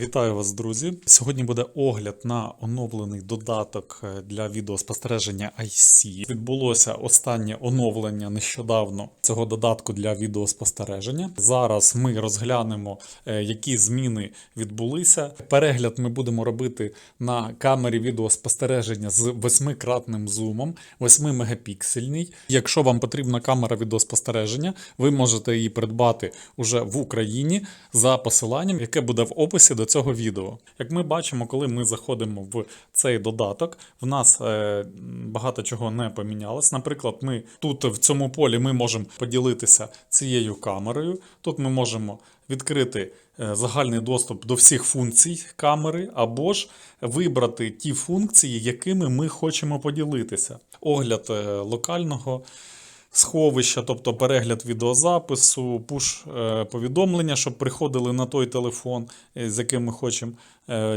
Вітаю вас, друзі. Сьогодні буде огляд на оновлений додаток е, для відеоспостереження IC. Відбулося останнє оновлення нещодавно цього додатку для відеоспостереження. Зараз ми розглянемо, е, які зміни відбулися. Перегляд ми будемо робити на камері відеоспостереження з восьмикратним зумом, 8 мегапіксельний. Якщо вам потрібна камера відеоспостереження, ви можете її придбати уже в Україні за посиланням, яке буде в описі до цього відео. Як ми бачимо, коли ми заходимо в цей додаток, в нас е, багато чого не помінялось. Наприклад, ми тут в цьому полі ми можемо поділитися цією камерою. Тут ми можемо відкрити е, загальний доступ до всіх функцій камери, або ж вибрати ті функції, якими ми хочемо поділитися. Огляд е, локального сховища, тобто перегляд відеозапису, пуш е, щоб приходили на той телефон, е, з яким ми хочемо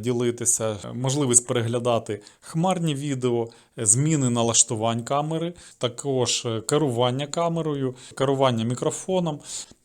ділитися, можливість переглядати хмарні відео, е, зміни налаштувань камери, також е, керування камерою, керування мікрофоном.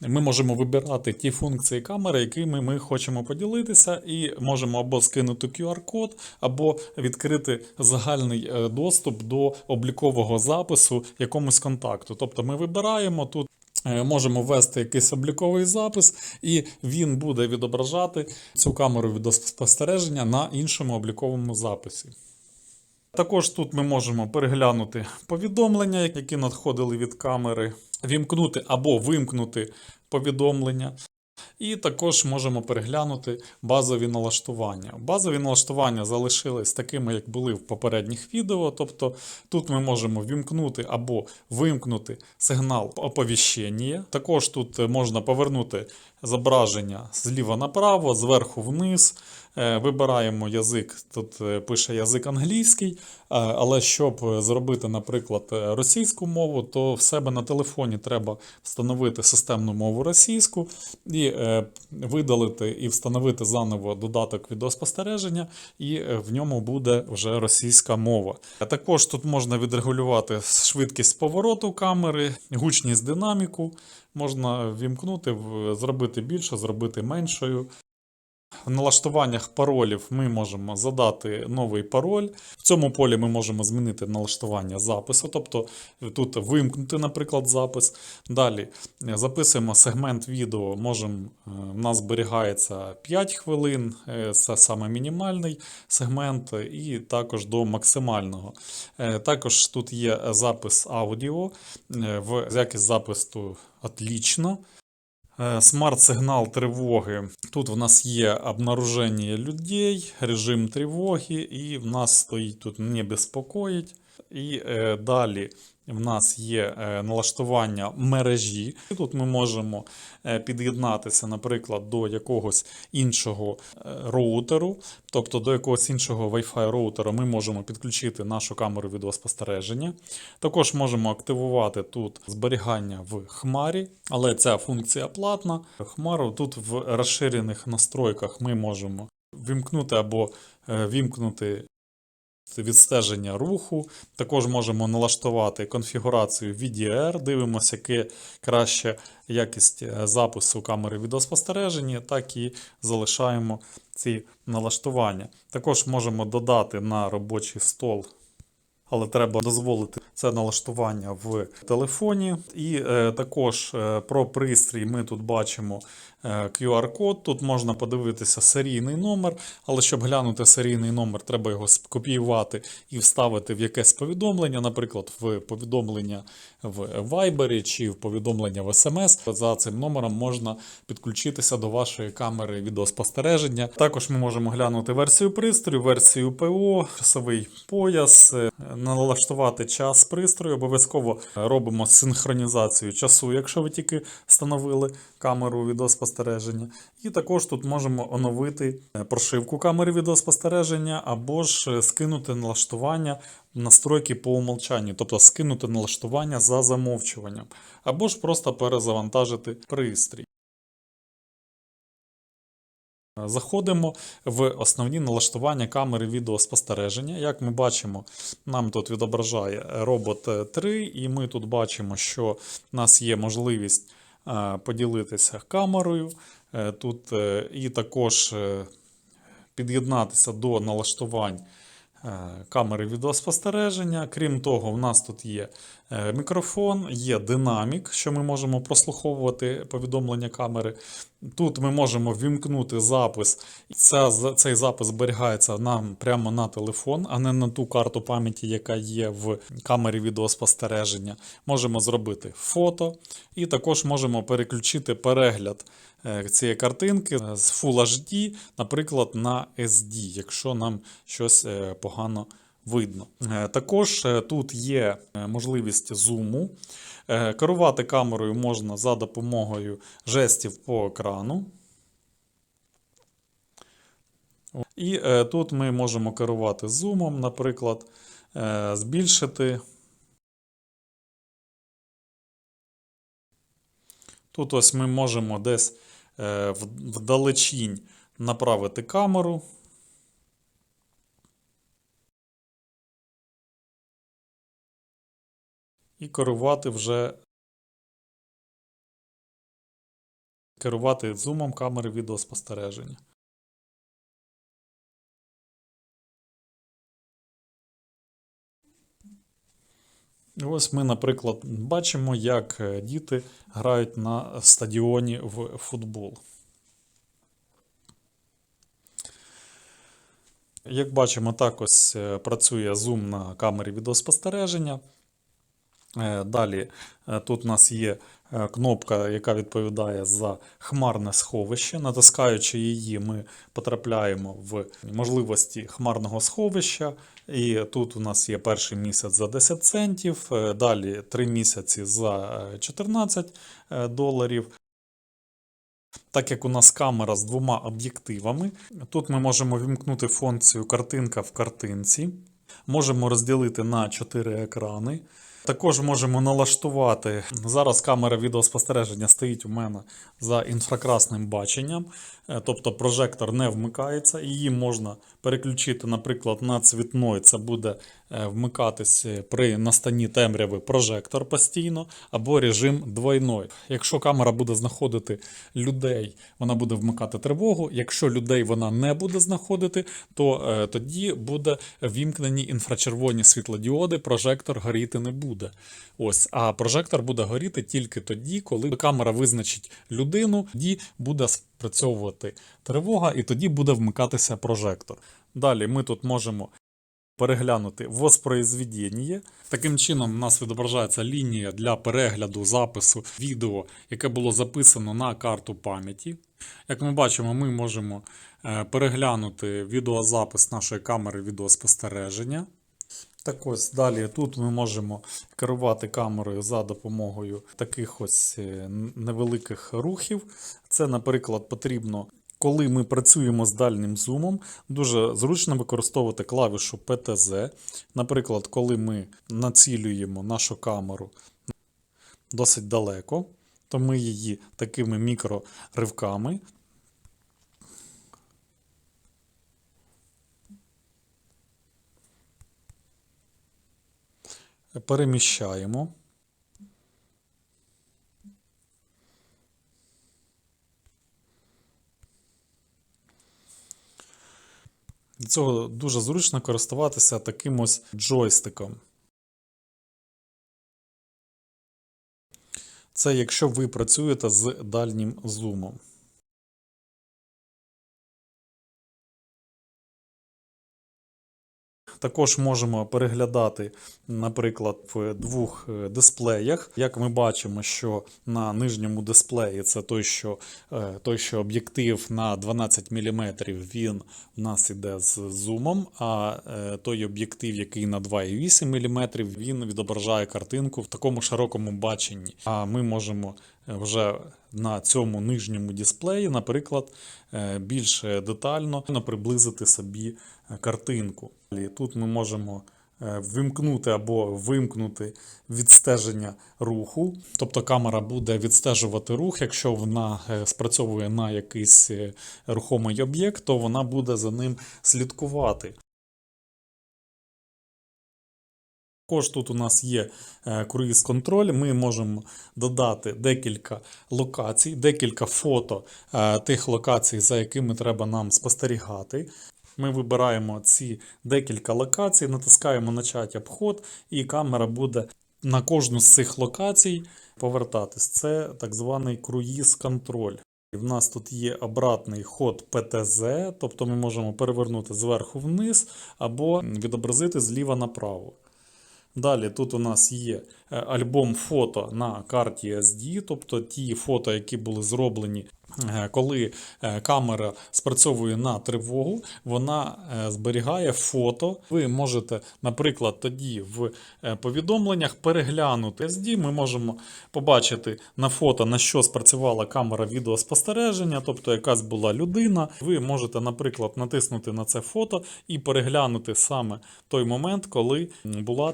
Ми можемо вибирати ті функції камери, якими ми хочемо поділитися, і можемо або скинути QR-код, або відкрити загальний е, доступ до облікового запису якомусь контакту. Тобто ми вибираємо тут. Е, Можемо ввести якийсь обліковий запис, і він буде відображати цю камеру відеоспостереження на іншому обліковому записі. Також тут ми можемо переглянути повідомлення, які надходили від камери, вімкнути або вимкнути повідомлення. І також можемо переглянути базові налаштування. Базові налаштування залишились такими, як були в попередніх відео. Тобто тут ми можемо вімкнути або вимкнути сигнал оповіщення. Також тут можна повернути зображення зліва направо, зверху вниз. Е, Вибираємо язик, тут е, пише язик англійський, е, але щоб зробити, наприклад, російську мову, то в себе на телефоні треба встановити системну мову російську і видалити і встановити заново додаток відеоспостереження, і в ньому буде вже російська мова. Також тут можна відрегулювати швидкість повороту камери, гучність динаміку. Можна вімкнути, зробити більше, зробити меншою. В налаштуваннях паролів ми можемо задати новий пароль. В цьому полі ми можемо змінити налаштування запису, тобто тут вимкнути, наприклад, запис. Далі записуємо сегмент відео. Можемо, е, в нас зберігається 5 хвилин, е, це саме мінімальний сегмент, і також до максимального. Е, Також тут є запис аудіо, в якість запису отлично. Е, Смарт-сигнал тривоги. Тут в нас є обнаруження людей, режим тривоги, і в нас стоїть тут не безпокоїть. І е, далі в нас є е, налаштування мережі. Тут ми можемо е, під'єднатися, наприклад, до якогось іншого е, роутеру, тобто до якогось іншого Wi-Fi роутера ми можемо підключити нашу камеру відеоспостереження. Також можемо активувати тут зберігання в хмарі, але ця функція платна. Хмару тут в розширених настройках ми можемо вімкнути або вімкнути відстеження руху. Також можемо налаштувати конфігурацію VDR, дивимося, яке краще якість е, запису камери відеоспостереження, так і залишаємо ці налаштування. Також можемо додати на робочий стол але треба дозволити це налаштування в телефоні. І е, також е, про пристрій ми тут бачимо е, QR-код. Тут можна подивитися серійний номер, але щоб глянути серійний номер, треба його скопіювати і вставити в якесь повідомлення, наприклад, в повідомлення в Viber чи в повідомлення в SMS. За цим номером можна підключитися до вашої камери відеоспостереження. Також ми можемо глянути версію пристрою, версію ПО, часовий пояс, е, налаштувати час пристрою. Обов'язково робимо синхронізацію часу, якщо ви тільки встановили камеру відеоспостереження. І також тут можемо оновити е, прошивку камери відеоспостереження або ж е, скинути налаштування настройки по умолчанню, тобто скинути налаштування за замовчуванням, або ж просто перезавантажити пристрій. Заходимо в основні налаштування камери відеоспостереження. Як ми бачимо, нам тут відображає робот 3, і ми тут бачимо, що в нас є можливість е, поділитися камерою. Е, Тут е, і також е, під'єднатися до налаштувань е, камери відеоспостереження. Крім того, в нас тут є е, мікрофон, є динамік, що ми можемо прослуховувати повідомлення камери. Тут ми можемо вімкнути запис. Ця, цей запис зберігається нам прямо на телефон, а не на ту карту пам'яті, яка є в камері відеоспостереження. Можемо зробити фото, і також можемо переключити перегляд е, цієї картинки з Full HD, наприклад, на SD, якщо нам щось е, погано видно. Е, Також е, тут є е, можливість зуму. Керувати камерою можна за допомогою жестів по екрану. І тут ми можемо керувати зумом, наприклад, збільшити. Тут ось ми можемо десь вдалечінь направити камеру. І керувати вже керувати зумом камери відеоспостереження. Ось ми, наприклад, бачимо, як е, діти грають на стадіоні в футбол. Як бачимо, так ось е, працює зум на камері відеоспостереження. Е, Далі е, тут у нас є е, кнопка, яка відповідає за хмарне сховище. Натискаючи її, ми потрапляємо в можливості хмарного сховища. І тут у нас є перший місяць за 10 центів, далі 3 місяці за е, 14 е, доларів. Так як у нас камера з двома об'єктивами, тут ми можемо вімкнути функцію картинка в картинці. Можемо розділити на 4 екрани. Також можемо налаштувати. Зараз камера відеоспостереження стоїть у мене за інфракрасним баченням, е, тобто прожектор не вмикається. Її можна переключити, наприклад, на цвітної, Це буде вмикатись при настанні темряви прожектор постійно, або режим двойной. Якщо камера буде знаходити людей, вона буде вмикати тривогу. Якщо людей вона не буде знаходити, то е, тоді буде вімкнені інфрачервоні світлодіоди, прожектор горіти не буде. Ось, а прожектор буде горіти тільки тоді, коли камера визначить людину, тоді буде спрацьовувати тривога, і тоді буде вмикатися прожектор. Далі ми тут можемо переглянути воспроизведення. Таким чином, у нас відображається лінія для перегляду запису відео, яке було записано на карту пам'яті. Як ми бачимо, ми можемо е, переглянути відеозапис нашої камери відеоспостереження. Так ось далі тут ми можемо керувати камерою за допомогою таких ось е, невеликих рухів. Це, наприклад, потрібно, коли ми працюємо з дальнім зумом, дуже зручно використовувати клавішу PTZ. Наприклад, коли ми націлюємо нашу камеру досить далеко, то ми її такими мікроривками переміщаємо. Для цього дуже зручно користуватися таким ось джойстиком. Це якщо ви працюєте з дальнім зумом. Також можемо переглядати, наприклад, в двох е, дисплеях. Як ми бачимо, що на нижньому дисплеї це той, що, е, той, що об'єктив на 12 мм, він у нас іде з зумом, а е, той об'єктив, який на 2,8 мм, він відображає картинку в такому широкому баченні. А ми можемо вже на цьому нижньому дисплеї, наприклад, е, більш детально приблизити собі картинку. Тут ми можемо е, вимкнути або вимкнути відстеження руху. Тобто камера буде відстежувати рух. Якщо вона е, спрацьовує на якийсь рухомий об'єкт, то вона буде за ним слідкувати. Також тут у нас є е, круїз-контроль. Ми можемо додати декілька локацій, декілька фото е, тих локацій, за якими треба нам спостерігати. Ми вибираємо ці декілька локацій, натискаємо начать обход, і камера буде на кожну з цих локацій повертатись. Це так званий круїз-контроль. В нас тут є обратний ход ПТЗ, тобто ми можемо перевернути зверху вниз або відобразити зліва направо. Далі тут у нас є е, альбом фото на карті SD, тобто ті фото, які були зроблені, коли е, камера спрацьовує на тривогу, вона е, зберігає фото. Ви можете, наприклад, тоді в е, повідомленнях переглянути SD. Ми можемо побачити на фото, на що спрацювала камера відеоспостереження, тобто якась була людина. Ви можете, наприклад, натиснути на це фото і переглянути саме той момент, коли була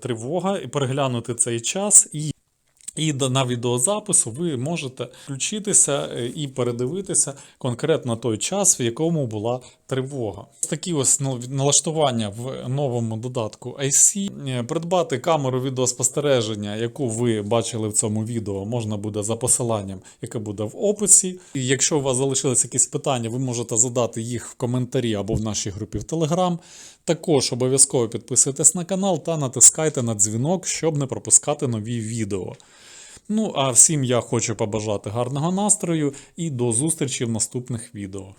тривога і переглянути цей час. І і на відеозапису ви можете включитися е, і передивитися конкретно той час, в якому була тривога. Такі ось ну, налаштування в новому додатку IC. Е, Придбати камеру відеоспостереження, яку ви бачили в цьому відео, можна буде за посиланням, яке буде в описі. І якщо у вас залишились якісь питання, ви можете задати їх в коментарі або в нашій групі в Telegram. Також обов'язково підписуйтесь на канал та натискайте на дзвінок, щоб не пропускати нові відео. Ну а всім я хочу побажати гарного настрою і до зустрічі в наступних відео.